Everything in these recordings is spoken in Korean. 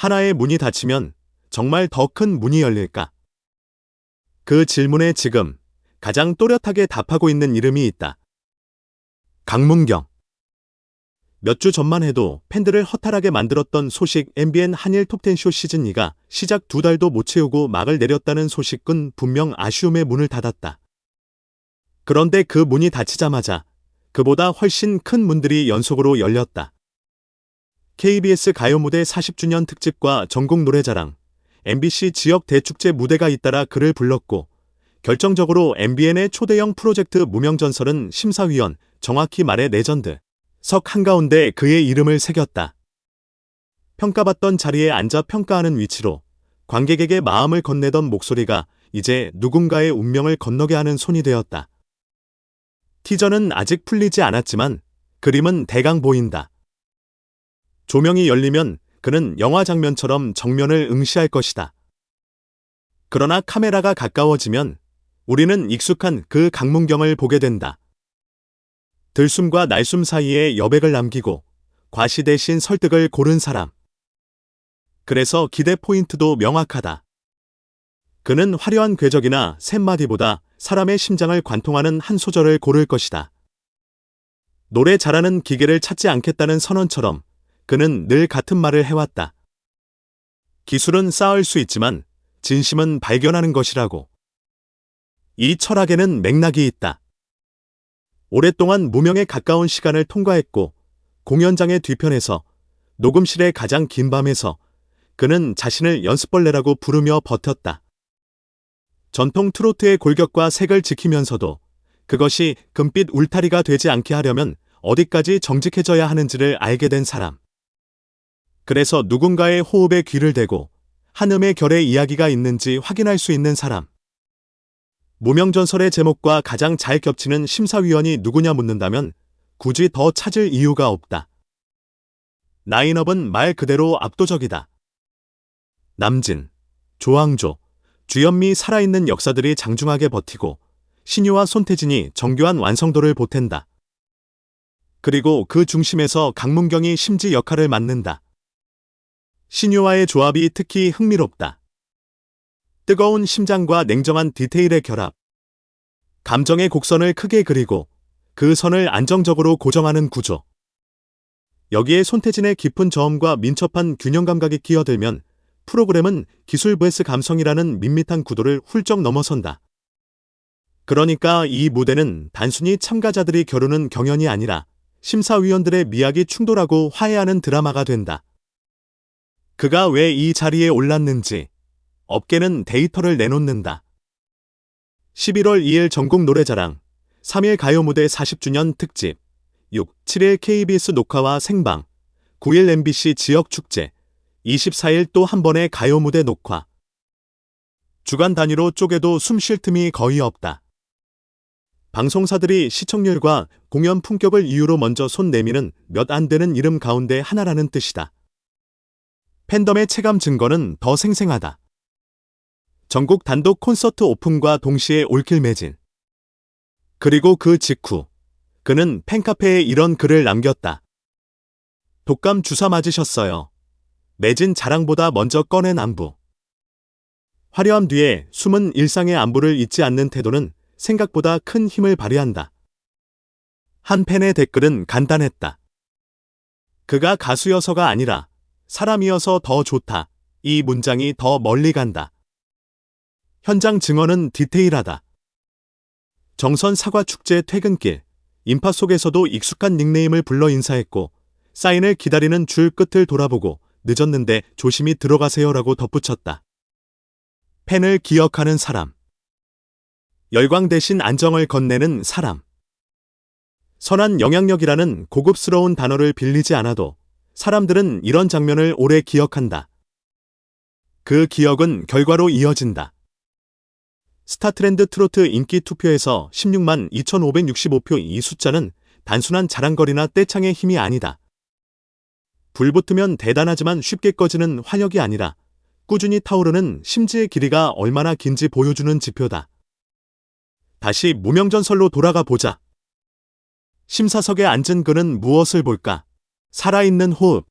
하나의 문이 닫히면 정말 더 큰 문이 열릴까? 그 질문에 지금 가장 또렷하게 답하고 있는 이름이 있다. 강문경. 몇 주 전만 해도 팬들을 허탈하게 만들었던 소식 MBN 한일 톱텐쇼 시즌 2가 시작 두 달도 못 채우고 막을 내렸다는 소식은 분명 아쉬움의 문을 닫았다. 그런데 그 문이 닫히자마자 그보다 훨씬 큰 문들이 연속으로 열렸다. KBS 가요무대 40주년 특집과 전국 노래자랑, MBC 지역 대축제 무대가 잇따라 그를 불렀고, 결정적으로 MBN의 초대형 프로젝트 무명전설은 심사위원, 정확히 말해 레전드, 석 한가운데 그의 이름을 새겼다. 평가받던 자리에 앉아 평가하는 위치로 관객에게 마음을 건네던 목소리가 이제 누군가의 운명을 건너게 하는 손이 되었다. 티저는 아직 풀리지 않았지만 그림은 대강 보인다. 조명이 열리면 그는 영화 장면처럼 정면을 응시할 것이다. 그러나 카메라가 가까워지면 우리는 익숙한 그 강문경을 보게 된다. 들숨과 날숨 사이에 여백을 남기고 과시 대신 설득을 고른 사람. 그래서 기대 포인트도 명확하다. 그는 화려한 궤적이나 샘마디보다 사람의 심장을 관통하는 한 소절을 고를 것이다. 노래 잘하는 기계를 찾지 않겠다는 선언처럼 그는 늘 같은 말을 해왔다. 기술은 쌓을 수 있지만 진심은 발견하는 것이라고. 이 철학에는 맥락이 있다. 오랫동안 무명에 가까운 시간을 통과했고 공연장의 뒤편에서 녹음실의 가장 긴 밤에서 그는 자신을 연습벌레라고 부르며 버텼다. 전통 트로트의 골격과 색을 지키면서도 그것이 금빛 울타리가 되지 않게 하려면 어디까지 정직해져야 하는지를 알게 된 사람. 그래서 누군가의 호흡에 귀를 대고 한음의 결의 이야기가 있는지 확인할 수 있는 사람. 무명전설의 제목과 가장 잘 겹치는 심사위원이 누구냐 묻는다면 굳이 더 찾을 이유가 없다. 라인업은 말 그대로 압도적이다. 남진, 조항조, 주현미 살아있는 역사들이 장중하게 버티고 신유와 손태진이 정교한 완성도를 보탠다. 그리고 그 중심에서 강문경이 심지 역할을 맡는다. 신유와의 조합이 특히 흥미롭다. 뜨거운 심장과 냉정한 디테일의 결합. 감정의 곡선을 크게 그리고 그 선을 안정적으로 고정하는 구조. 여기에 손태진의 깊은 저음과 민첩한 균형 감각이 끼어들면 프로그램은 기술 vs 감성이라는 밋밋한 구도를 훌쩍 넘어선다. 그러니까 이 무대는 단순히 참가자들이 겨루는 경연이 아니라 심사위원들의 미학이 충돌하고 화해하는 드라마가 된다. 그가 왜 이 자리에 올랐는지 업계는 데이터를 내놓는다. 11월 2일 전국 노래자랑, 3일 가요무대 40주년 특집, 6, 7일 KBS 녹화와 생방, 9일 MBC 지역축제, 24일 또 한 번의 가요무대 녹화. 주간 단위로 쪼개도 숨 쉴 틈이 거의 없다. 방송사들이 시청률과 공연 품격을 이유로 먼저 손 내미는 몇 안 되는 이름 가운데 하나라는 뜻이다. 팬덤의 체감 증거는 더 생생하다. 전국 단독 콘서트 오픈과 동시에 올킬 매진. 그리고 그 직후 그는 팬카페에 이런 글을 남겼다. 독감 주사 맞으셨어요. 매진 자랑보다 먼저 꺼낸 안부. 화려함 뒤에 숨은 일상의 안부를 잊지 않는 태도는 생각보다 큰 힘을 발휘한다. 한 팬의 댓글은 간단했다. 그가 가수여서가 아니라 사람이어서 더 좋다. 이 문장이 더 멀리 간다. 현장 증언은 디테일하다. 정선 사과 축제 퇴근길, 인파 속에서도 익숙한 닉네임을 불러 인사했고, 사인을 기다리는 줄 끝을 돌아보고 늦었는데 조심히 들어가세요라고 덧붙였다. 팬을 기억하는 사람. 열광 대신 안정을 건네는 사람. 선한 영향력이라는 고급스러운 단어를 빌리지 않아도 사람들은 이런 장면을 오래 기억한다. 그 기억은 결과로 이어진다. 스타트렌드 트로트 인기 투표에서 16만 2,565표 이 숫자는 단순한 자랑거리나 떼창의 힘이 아니다. 불붙으면 대단하지만 쉽게 꺼지는 화력이 아니라 꾸준히 타오르는 심지의 길이가 얼마나 긴지 보여주는 지표다. 다시 무명전설로 돌아가 보자. 심사석에 앉은 그는 무엇을 볼까? 살아있는 호흡.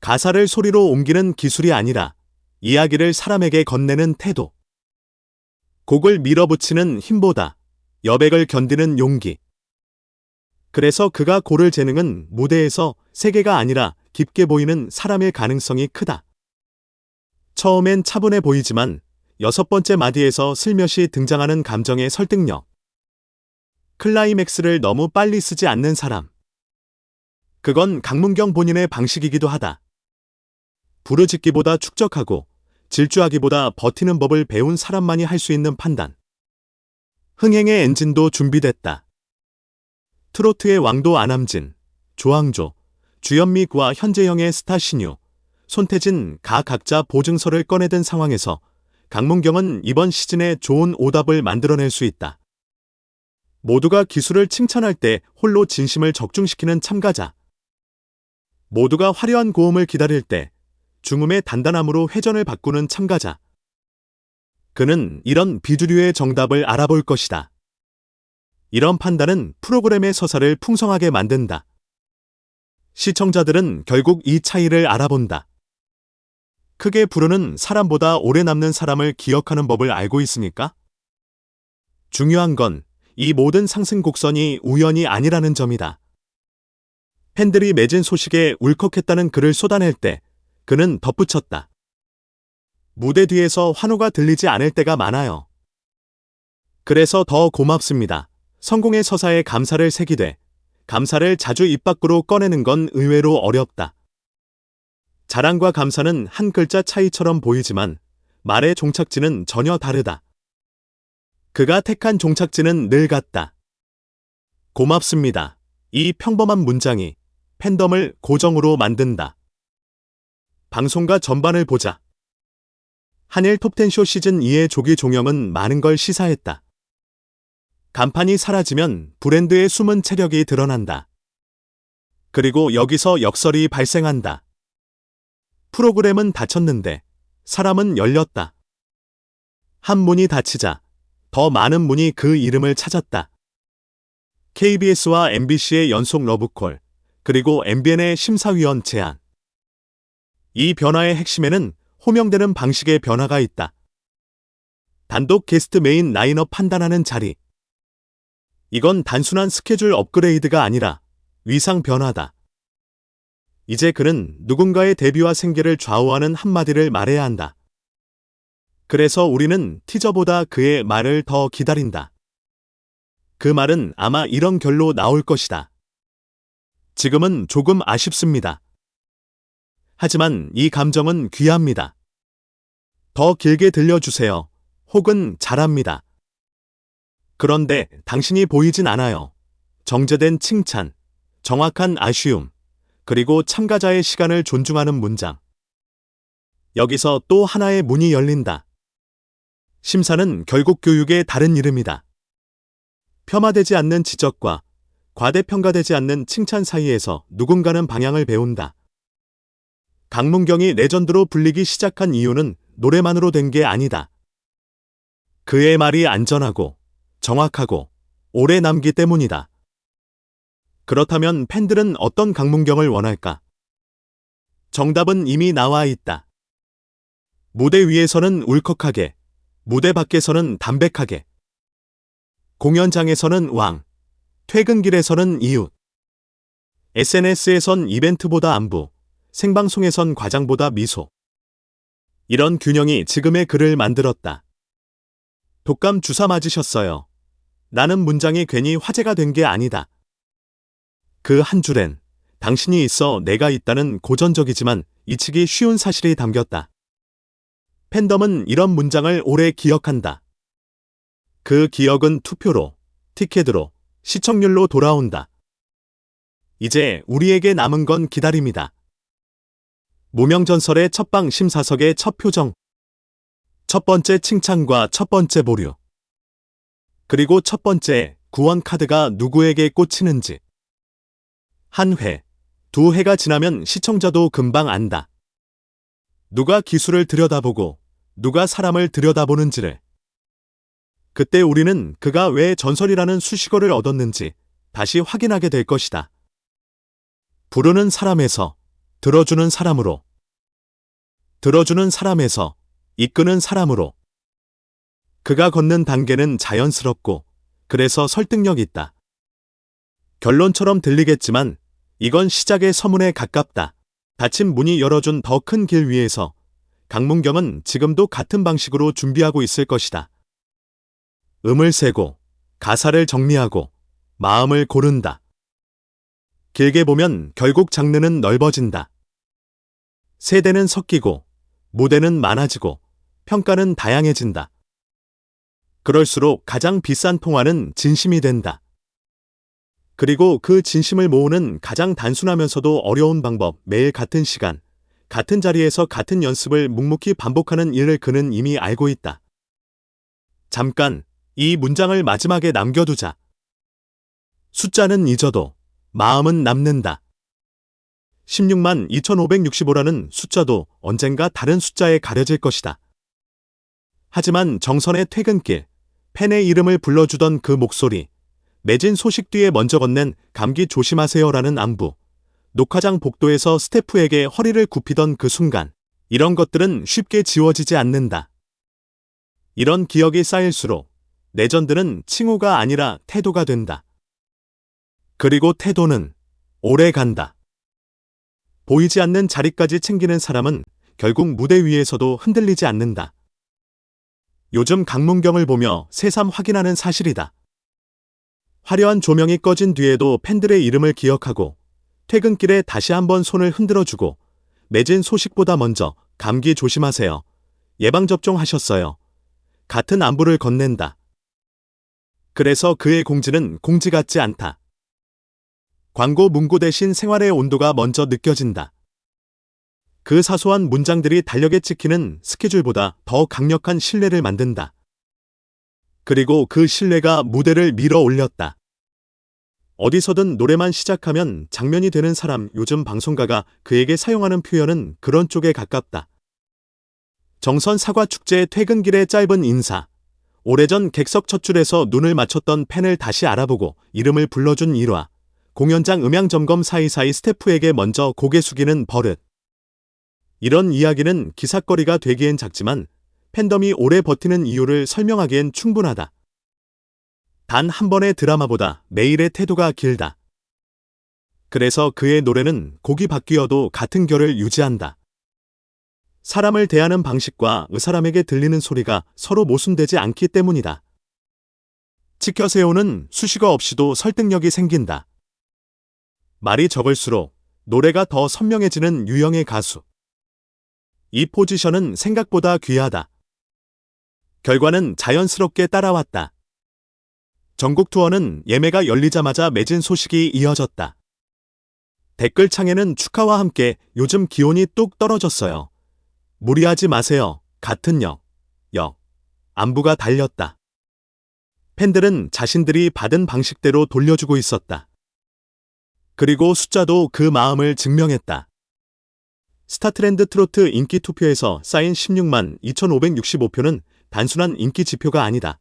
가사를 소리로 옮기는 기술이 아니라 이야기를 사람에게 건네는 태도. 곡을 밀어붙이는 힘보다 여백을 견디는 용기. 그래서 그가 고를 재능은 무대에서 세계가 아니라 깊게 보이는 사람일 가능성이 크다. 처음엔 차분해 보이지만 여섯 번째 마디에서 슬며시 등장하는 감정의 설득력. 클라이맥스를 너무 빨리 쓰지 않는 사람. 그건 강문경 본인의 방식이기도 하다. 부르짖기보다 축적하고 질주하기보다 버티는 법을 배운 사람만이 할 수 있는 판단. 흥행의 엔진도 준비됐다. 트로트의 왕도 안함진, 조항조, 주현미구와 현재형의 스타 신유, 손태진 가 각자 보증서를 꺼내든 상황에서 강문경은 이번 시즌에 좋은 오답을 만들어낼 수 있다. 모두가 기술을 칭찬할 때 홀로 진심을 적중시키는 참가자. 모두가 화려한 고음을 기다릴 때 중음의 단단함으로 회전을 바꾸는 참가자. 그는 이런 비주류의 정답을 알아볼 것이다. 이런 판단은 프로그램의 서사를 풍성하게 만든다. 시청자들은 결국 이 차이를 알아본다. 크게 부르는 사람보다 오래 남는 사람을 기억하는 법을 알고 있습니까? 중요한 건 이 모든 상승 곡선이 우연이 아니라는 점이다. 팬들이 맺은 소식에 울컥했다는 글을 쏟아낼 때 그는 덧붙였다. 무대 뒤에서 환호가 들리지 않을 때가 많아요. 그래서 더 고맙습니다. 성공의 서사에 감사를 새기되 감사를 자주 입 밖으로 꺼내는 건 의외로 어렵다. 자랑과 감사는 한 글자 차이처럼 보이지만 말의 종착지는 전혀 다르다. 그가 택한 종착지는 늘 같다. 고맙습니다. 이 평범한 문장이 팬덤을 고정으로 만든다. 방송가 전반을 보자. 한일 톱텐쇼 시즌 2의 조기 종영은 많은 걸 시사했다. 간판이 사라지면 브랜드의 숨은 체력이 드러난다. 그리고 여기서 역설이 발생한다. 프로그램은 닫혔는데 사람은 열렸다. 한 문이 닫히자 더 많은 문이 그 이름을 찾았다. KBS와 MBC의 연속 러브콜, 그리고 MBN의 심사위원 제안. 이 변화의 핵심에는 호명되는 방식의 변화가 있다. 단독 게스트 메인 라인업 판단하는 자리. 이건 단순한 스케줄 업그레이드가 아니라 위상 변화다. 이제 그는 누군가의 데뷔와 생계를 좌우하는 한마디를 말해야 한다. 그래서 우리는 티저보다 그의 말을 더 기다린다. 그 말은 아마 이런 결로 나올 것이다. 지금은 조금 아쉽습니다. 하지만 이 감정은 귀합니다. 더 길게 들려주세요. 혹은 잘합니다. 그런데 당신이 보이진 않아요. 정제된 칭찬, 정확한 아쉬움, 그리고 참가자의 시간을 존중하는 문장. 여기서 또 하나의 문이 열린다. 심사는 결국 교육의 다른 이름이다. 폄하되지 않는 지적과 과대평가되지 않는 칭찬 사이에서 누군가는 방향을 배운다. 강문경이 레전드로 불리기 시작한 이유는 노래만으로 된 게 아니다. 그의 말이 안전하고 정확하고 오래 남기 때문이다. 그렇다면 팬들은 어떤 강문경을 원할까? 정답은 이미 나와 있다. 무대 위에서는 울컥하게, 무대 밖에서는 담백하게. 공연장에서는 왕, 퇴근길에서는 이웃. SNS에선 이벤트보다 안부, 생방송에선 과장보다 미소. 이런 균형이 지금의 글을 만들었다. 독감 주사 맞으셨어요. 나는 문장이 괜히 화제가 된 게 아니다. 그 한 줄엔 당신이 있어 내가 있다는 고전적이지만 잊히기 쉬운 사실이 담겼다. 팬덤은 이런 문장을 오래 기억한다. 그 기억은 투표로, 티켓으로, 시청률로 돌아온다. 이제 우리에게 남은 건 기다림이다. 무명전설의 첫방 심사석의 첫 표정. 첫 번째 칭찬과 첫 번째 보류. 그리고 첫 번째 구원 카드가 누구에게 꽂히는지. 한 회, 두 회가 지나면 시청자도 금방 안다. 누가 기술을 들여다보고 누가 사람을 들여다보는지를. 그때 우리는 그가 왜 전설이라는 수식어를 얻었는지 다시 확인하게 될 것이다. 부르는 사람에서 들어주는 사람으로. 들어주는 사람에서 이끄는 사람으로. 그가 걷는 단계는 자연스럽고 그래서 설득력 있다. 결론처럼 들리겠지만 이건 시작의 서문에 가깝다. 닫힌 문이 열어준 더 큰 길 위에서 강문경은 지금도 같은 방식으로 준비하고 있을 것이다. 음을 세고 가사를 정리하고 마음을 고른다. 길게 보면 결국 장르는 넓어진다. 세대는 섞이고 무대는 많아지고 평가는 다양해진다. 그럴수록 가장 비싼 통화는 진심이 된다. 그리고 그 진심을 모으는 가장 단순하면서도 어려운 방법, 매일 같은 시간, 같은 자리에서 같은 연습을 묵묵히 반복하는 일을 그는 이미 알고 있다. 잠깐, 이 문장을 마지막에 남겨두자. 숫자는 잊어도 마음은 남는다. 16만 2565라는 숫자도 언젠가 다른 숫자에 가려질 것이다. 하지만 정선의 퇴근길, 팬의 이름을 불러주던 그 목소리, 매진 소식 뒤에 먼저 건넨 감기 조심하세요라는 안부, 녹화장 복도에서 스태프에게 허리를 굽히던 그 순간, 이런 것들은 쉽게 지워지지 않는다. 이런 기억이 쌓일수록 레전드는 칭호가 아니라 태도가 된다. 그리고 태도는 오래 간다. 보이지 않는 자리까지 챙기는 사람은 결국 무대 위에서도 흔들리지 않는다. 요즘 강문경을 보며 새삼 확인하는 사실이다. 화려한 조명이 꺼진 뒤에도 팬들의 이름을 기억하고 퇴근길에 다시 한번 손을 흔들어주고 매진 소식보다 먼저 감기 조심하세요. 예방접종 하셨어요. 같은 안부를 건넨다. 그래서 그의 공지는 공지 같지 않다. 광고 문구 대신 생활의 온도가 먼저 느껴진다. 그 사소한 문장들이 달력에 찍히는 스케줄보다 더 강력한 신뢰를 만든다. 그리고 그 신뢰가 무대를 밀어 올렸다. 어디서든 노래만 시작하면 장면이 되는 사람 요즘 방송가가 그에게 사용하는 표현은 그런 쪽에 가깝다. 정선 사과 축제의 퇴근길의 짧은 인사. 오래전 객석 첫 줄에서 눈을 맞췄던 팬을 다시 알아보고 이름을 불러준 일화. 공연장 음향 점검 사이사이 스태프에게 먼저 고개 숙이는 버릇. 이런 이야기는 기사거리가 되기엔 작지만 팬덤이 오래 버티는 이유를 설명하기엔 충분하다. 단 한 번의 드라마보다 매일의 태도가 길다. 그래서 그의 노래는 곡이 바뀌어도 같은 결을 유지한다. 사람을 대하는 방식과 그 사람에게 들리는 소리가 서로 모순되지 않기 때문이다. 지켜 세우는 수식어 없이도 설득력이 생긴다. 말이 적을수록 노래가 더 선명해지는 유형의 가수. 이 포지션은 생각보다 귀하다. 결과는 자연스럽게 따라왔다. 전국 투어는 예매가 열리자마자 매진 소식이 이어졌다. 댓글창에는 축하와 함께 요즘 기온이 뚝 떨어졌어요. 무리하지 마세요. 같은 역, 역, 안부가 달렸다. 팬들은 자신들이 받은 방식대로 돌려주고 있었다. 그리고 숫자도 그 마음을 증명했다. 스타트렌드 트로트 인기 투표에서 쌓인 16만 2565표는 단순한 인기 지표가 아니다.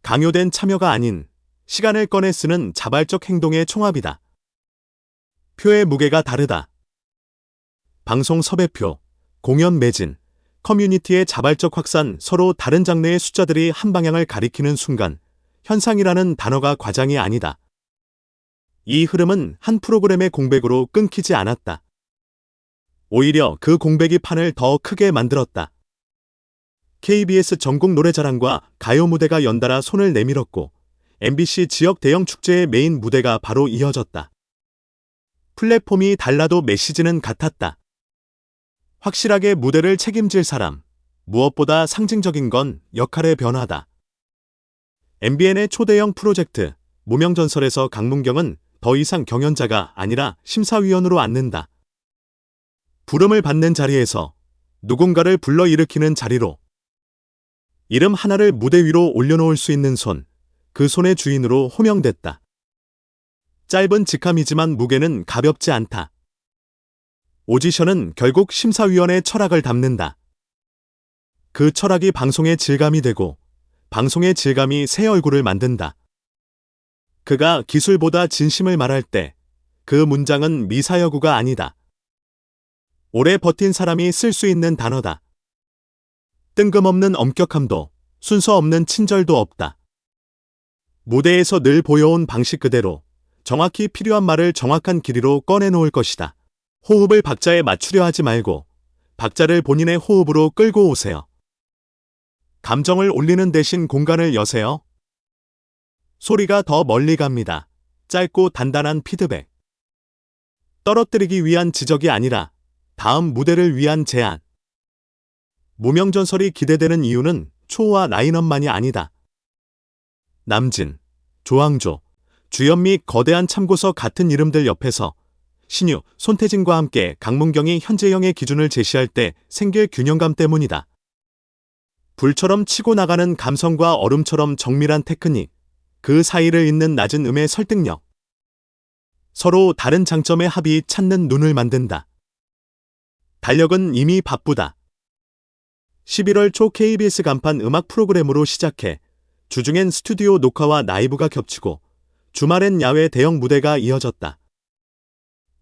강요된 참여가 아닌 시간을 꺼내 쓰는 자발적 행동의 총합이다. 표의 무게가 다르다. 방송 섭외표, 공연 매진, 커뮤니티의 자발적 확산 서로 다른 장르의 숫자들이 한 방향을 가리키는 순간 현상이라는 단어가 과장이 아니다. 이 흐름은 한 프로그램의 공백으로 끊기지 않았다. 오히려 그 공백이 판을 더 크게 만들었다. KBS 전국 노래자랑과 가요 무대가 연달아 손을 내밀었고 MBC 지역 대형 축제의 메인 무대가 바로 이어졌다. 플랫폼이 달라도 메시지는 같았다. 확실하게 무대를 책임질 사람, 무엇보다 상징적인 건 역할의 변화다. MBN의 초대형 프로젝트 무명전설에서 강문경은 더 이상 경연자가 아니라 심사위원으로 앉는다. 부름을 받는 자리에서 누군가를 불러일으키는 자리로 이름 하나를 무대 위로 올려놓을 수 있는 손, 그 손의 주인으로 호명됐다. 짧은 직함이지만 무게는 가볍지 않다. 오디션은 결국 심사위원의 철학을 담는다. 그 철학이 방송의 질감이 되고 방송의 질감이 새 얼굴을 만든다. 그가 기술보다 진심을 말할 때 그 문장은 미사여구가 아니다. 오래 버틴 사람이 쓸 수 있는 단어다. 뜬금없는 엄격함도 순서 없는 친절도 없다. 무대에서 늘 보여온 방식 그대로 정확히 필요한 말을 정확한 길이로 꺼내놓을 것이다. 호흡을 박자에 맞추려 하지 말고 박자를 본인의 호흡으로 끌고 오세요. 감정을 올리는 대신 공간을 여세요. 소리가 더 멀리 갑니다. 짧고 단단한 피드백. 떨어뜨리기 위한 지적이 아니라 다음 무대를 위한 제안. 무명전설이 기대되는 이유는 초호화 라인업만이 아니다. 남진, 조항조, 및 거대한 참고서 같은 이름들 옆에서 신유, 손태진과 함께 강문경이 현재형의 기준을 제시할 때 생길 균형감 때문이다. 불처럼 치고 나가는 감성과 얼음처럼 정밀한 테크닉, 그 사이를 잇는 낮은 음의 설득력. 서로 다른 장점의 합이 찾는 눈을 만든다. 달력은 이미 바쁘다. 11월 초 KBS 간판 음악 프로그램으로 시작해 주중엔 스튜디오 녹화와 라이브가 겹치고 주말엔 야외 대형 무대가 이어졌다.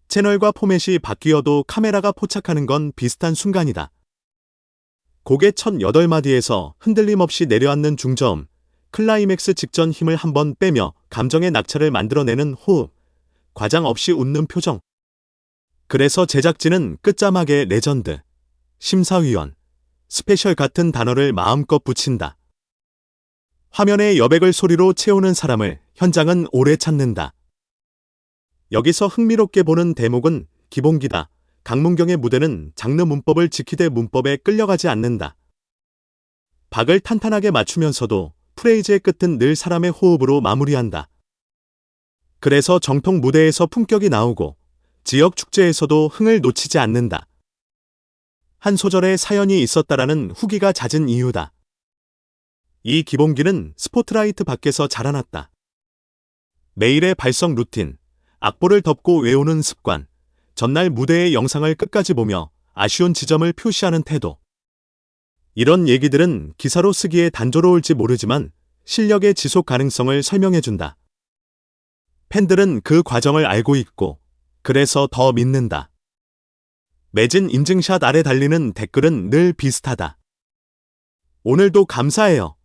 채널과 포맷이 바뀌어도 카메라가 포착하는 건 비슷한 순간이다. 곡의 첫 8마디에서 흔들림 없이 내려앉는 중저음, 클라이맥스 직전 힘을 한번 빼며 감정의 낙차를 만들어내는 호흡, 과장 없이 웃는 표정. 그래서 제작진은 끝자막에 레전드, 심사위원, 스페셜 같은 단어를 마음껏 붙인다. 화면에 여백을 소리로 채우는 사람을 현장은 오래 찾는다. 여기서 흥미롭게 보는 대목은 기본기다. 강문경의 무대는 장르 문법을 지키되 문법에 끌려가지 않는다. 박을 탄탄하게 맞추면서도 프레이즈의 끝은 늘 사람의 호흡으로 마무리한다. 그래서 정통 무대에서 품격이 나오고 지역 축제에서도 흥을 놓치지 않는다. 한 소절에 사연이 있었다라는 후기가 잦은 이유다. 이 기본기는 스포트라이트 밖에서 자라났다. 매일의 발성 루틴, 악보를 덮고 외우는 습관, 전날 무대의 영상을 끝까지 보며 아쉬운 지점을 표시하는 태도. 이런 얘기들은 기사로 쓰기에 단조로울지 모르지만 실력의 지속 가능성을 설명해준다. 팬들은 그 과정을 알고 있고, 그래서 더 믿는다. 매진 인증샷 아래 달리는 댓글은 늘 비슷하다. 오늘도 감사해요.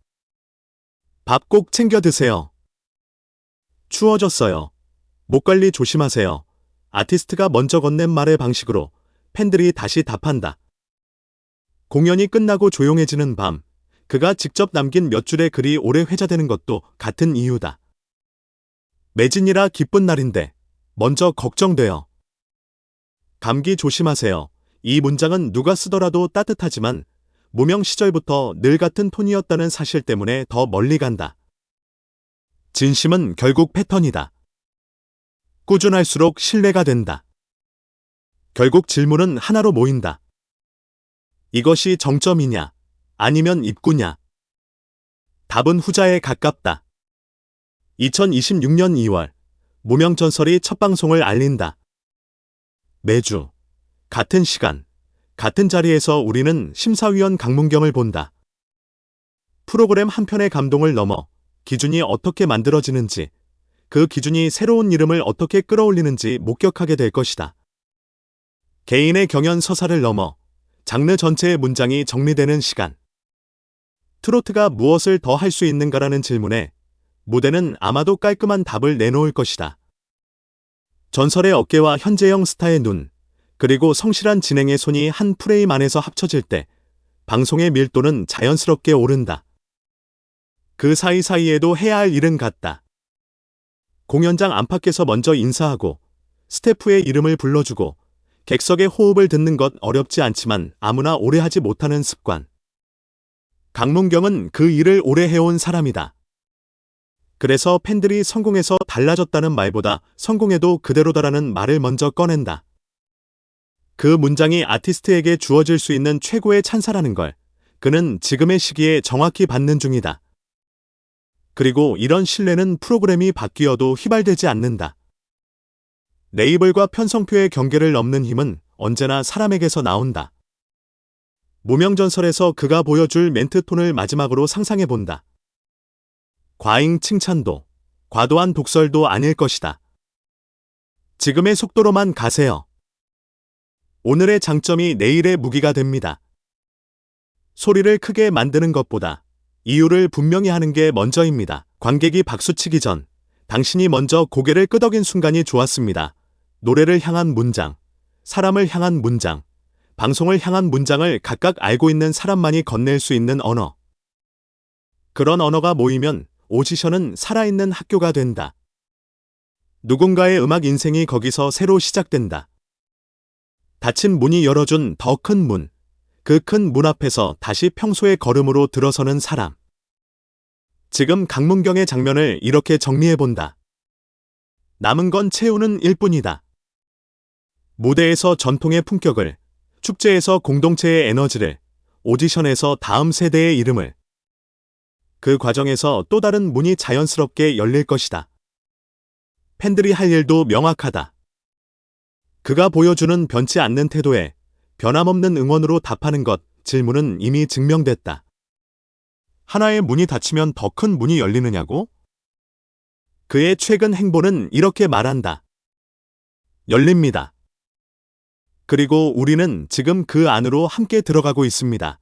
밥 꼭 챙겨 드세요. 추워졌어요. 목 관리 조심하세요. 아티스트가 먼저 건넨 말의 방식으로 팬들이 다시 답한다. 공연이 끝나고 조용해지는 밤, 그가 직접 남긴 몇 줄의 글이 오래 회자되는 것도 같은 이유다. 매진이라 기쁜 날인데, 먼저 걱정돼요. 감기 조심하세요. 이 문장은 누가 쓰더라도 따뜻하지만 무명 시절부터 늘 같은 톤이었다는 사실 때문에 더 멀리 간다. 진심은 결국 패턴이다. 꾸준할수록 신뢰가 된다. 결국 질문은 하나로 모인다. 이것이 정점이냐, 아니면 입구냐? 답은 후자에 가깝다. 2026년 2월, 무명전설이 첫 방송을 알린다. 매주, 같은 시간, 같은 자리에서 우리는 심사위원 강문경을 본다. 프로그램 한 편의 감동을 넘어 기준이 어떻게 만들어지는지, 그 기준이 새로운 이름을 어떻게 끌어올리는지 목격하게 될 것이다. 개인의 경연 서사를 넘어 장르 전체의 문장이 정리되는 시간. 트로트가 무엇을 더 할 수 있는가라는 질문에 무대는 아마도 깔끔한 답을 내놓을 것이다. 전설의 어깨와 현재형 스타의 눈, 그리고 성실한 진행의 손이 한 프레임 안에서 합쳐질 때 방송의 밀도는 자연스럽게 오른다. 그 사이사이에도 해야 할 일은 같다. 공연장 안팎에서 먼저 인사하고 스태프의 이름을 불러주고 객석의 호흡을 듣는 것 어렵지 않지만 아무나 오래 하지 못하는 습관. 강문경은 그 일을 오래 해온 사람이다. 그래서 팬들이 성공해서 달라졌다는 말보다 성공해도 그대로다라는 말을 먼저 꺼낸다. 그 문장이 아티스트에게 주어질 수 있는 최고의 찬사라는 걸 그는 지금의 시기에 정확히 받는 중이다. 그리고 이런 신뢰는 프로그램이 바뀌어도 휘발되지 않는다. 레이블과 편성표의 경계를 넘는 힘은 언제나 사람에게서 나온다. 무명전설에서 그가 보여줄 멘트톤을 마지막으로 상상해 본다. 과잉 칭찬도, 과도한 독설도 아닐 것이다. 지금의 속도로만 가세요. 오늘의 장점이 내일의 무기가 됩니다. 소리를 크게 만드는 것보다 이유를 분명히 하는 게 먼저입니다. 관객이 박수치기 전 당신이 먼저 고개를 끄덕인 순간이 좋았습니다. 노래를 향한 문장, 사람을 향한 문장, 방송을 향한 문장을 각각 알고 있는 사람만이 건넬 수 있는 언어. 그런 언어가 모이면 오디션은 살아있는 학교가 된다. 누군가의 음악 인생이 거기서 새로 시작된다. 닫힌 문이 열어준 더 큰 문. 그 큰 문 앞에서 다시 평소의 걸음으로 들어서는 사람. 지금 강문경의 장면을 이렇게 정리해본다. 남은 건 채우는 일뿐이다. 무대에서 전통의 품격을, 축제에서 공동체의 에너지를, 오디션에서 다음 세대의 이름을. 그 과정에서 또 다른 문이 자연스럽게 열릴 것이다. 팬들이 할 일도 명확하다. 그가 보여주는 변치 않는 태도에 변함없는 응원으로 답하는 것, 질문은 이미 증명됐다. 하나의 문이 닫히면 더 큰 문이 열리느냐고? 그의 최근 행보는 이렇게 말한다. 열립니다. 그리고 우리는 지금 그 안으로 함께 들어가고 있습니다.